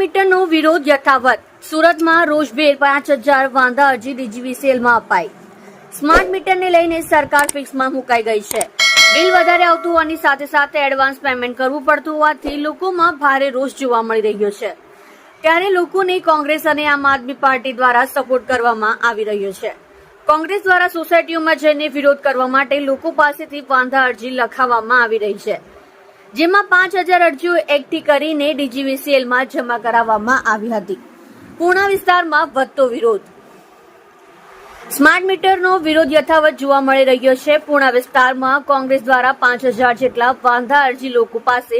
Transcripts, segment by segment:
મીટરનો વિરોધ યથાવત. સુરતમાં રોજબેર પાંચ હજાર વાંધા અરજી ડીજીવીસીએલમાં અપાઈ. સ્માર્ટ મીટરને લઈને સરકાર ફિક્સમાં મુકાઈ ગઈ છે. બિલ વધારે આવતું હોવાની સાથે સાથે એડવાન્સ પેમેન્ટ કરવું પડતું હોવાથી લોકોમાં ભારે રોષ જોવા મળી રહ્યો છે. ત્યારે લોકોને કોંગ્રેસ અને આમ આદમી પાર્ટી દ્વારા સપોર્ટ કરવામાં આવી રહ્યો છે. કોંગ્રેસ દ્વારા સોસાયટીઓમાં જઈને વિરોધ કરવા માટે લોકો પાસેથી વાંધા અરજી લખાવવામાં આવી રહી છે. જેમાં પાંચ હજાર અરજીઓ એકઠી કરીને ડીજીવીસીએલમાં જમા કરાવવામાં આવી હતી. પૂર્ણા વિસ્તારમાં વધતો વિરોધ. સ્માર્ટ મીટરનો વિરોધ યથાવત જોવા મળી રહ્યો છે. પૂર્ણા વિસ્તારમાં કોંગ્રેસ દ્વારા પાંચ હજાર જેટલા વાંધા અરજી લોકો પાસે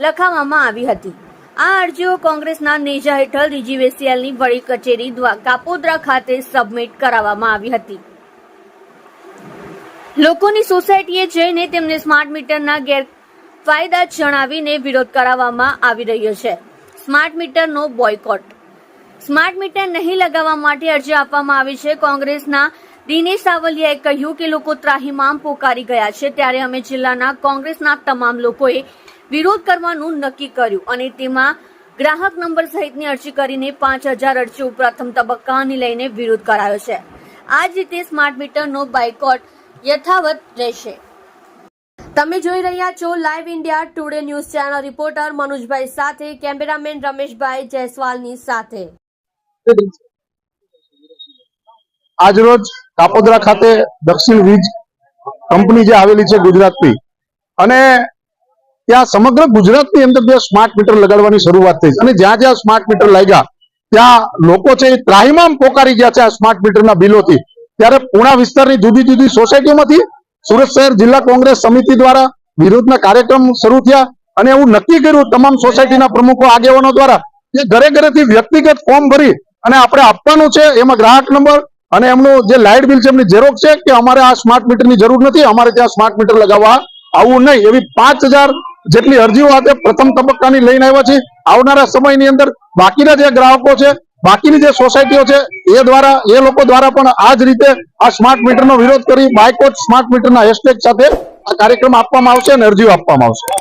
લખાવવામાં આવી હતી. આ અરજીઓ કોંગ્રેસના નેજા હેઠળ ડીજીવીસીએલની વડી કચેરી દ્વારા કાપોદ્રા ખાતે સબમિટ કરાવવામાં આવી હતી. લોકોની સોસાયટીએ જઈને તેમને સ્માર્ટ મીટરના ગેરફાયદા જણાવીને વિરોધ કરાવવામાં આવી રહ્યો છે. સ્માર્ટ મીટરનો બોયકોટ. સ્માર્ટ મીટર નહીં લગાવવા માટે અરજી આપવામાં આવી છે. કોંગ્રેસના દિનેશ સાવલિયાએ કહ્યું કે લોકો ત્રાહિમામ પોકારી ગયા છે. ત્યારે અમે જિલ્લાના કોંગ્રેસના તમામ લોકોએ વિરોધ કરવાનું નક્કી કર્યું અને તેમાં ગ્રાહક નંબર સહિતની અરજી કરીને પાંચ હજાર અરજીઓ પ્રથમ તબક્કાની લઈને વિરોધ કરાયો છે. આ જ રીતે સ્માર્ટ મીટરનો બાયકોટ યથાવત રહેશે. તમે જોઈ રહ્યા છો live India today news channel reporter મનોજભાઈ સાથે, કેમેરામેન રમેશભાઈ જયસ્વાલની સાથે. આજરોજ કાપોદરા ખાતે દક્ષિણ વીજ કંપની જે આવેલી છે ગુજરાતની અને ત્યાં સમગ્ર ગુજરાતની અંદર બે સ્માર્ટ મીટર લગાડવાની શરૂઆત થઈ અને જ્યાં જ્યાં સ્માર્ટ મીટર લાગ્યા, ત્યાં લોકો છે એ ત્રાહિમામ પોકારી ગયા છે આ સ્માર્ટ મીટરના બિલોથી. ત્યારે પૂણા વિસ્તારની જુદી જુદી સોસાયટીમાંથી સુરત શહેર જિલ્લા કોંગ્રેસ સમિતિ દ્વારા વિરોધના કાર્યક્રમ શરૂ થયા અને એવું નક્કી કર્યું તમામ સોસાયટીના પ્રમુખો આગેવાનો દ્વારા કે ઘરે ઘરેથી વ્યક્તિગત ફોર્મ ભરી અને આપણે આપવાનું છે, એમાં ગ્રાહક નંબર અને એમનું જે લાઇટ બિલ છે, એમની ઝેરોક્ષ છે કે અમારે આ સ્માર્ટ મીટરની જરૂર નથી, અમારે ત્યાં સ્માર્ટ મીટર લગાવવા આવવું નહીં. એવી પાંચ જેટલી અરજીઓ આજે પ્રથમ તબક્કાની લઈને આવ્યા છે આવનારા સમયની અંદર બાકીના જે ગ્રાહકો છે બાકીની જે સોસાયટીઓ છે, એ દ્વારા, એ લોકો દ્વારા પણ આ જ રીતે આ સ્માર્ટ મીટરનો વિરોધ કરી બાયકોટ સ્માર્ટ મીટરના હેશટેગ સાથે આ કાર્યક્રમ આપવામાં આવશે અને અરજીઓ આપવામાં આવશે.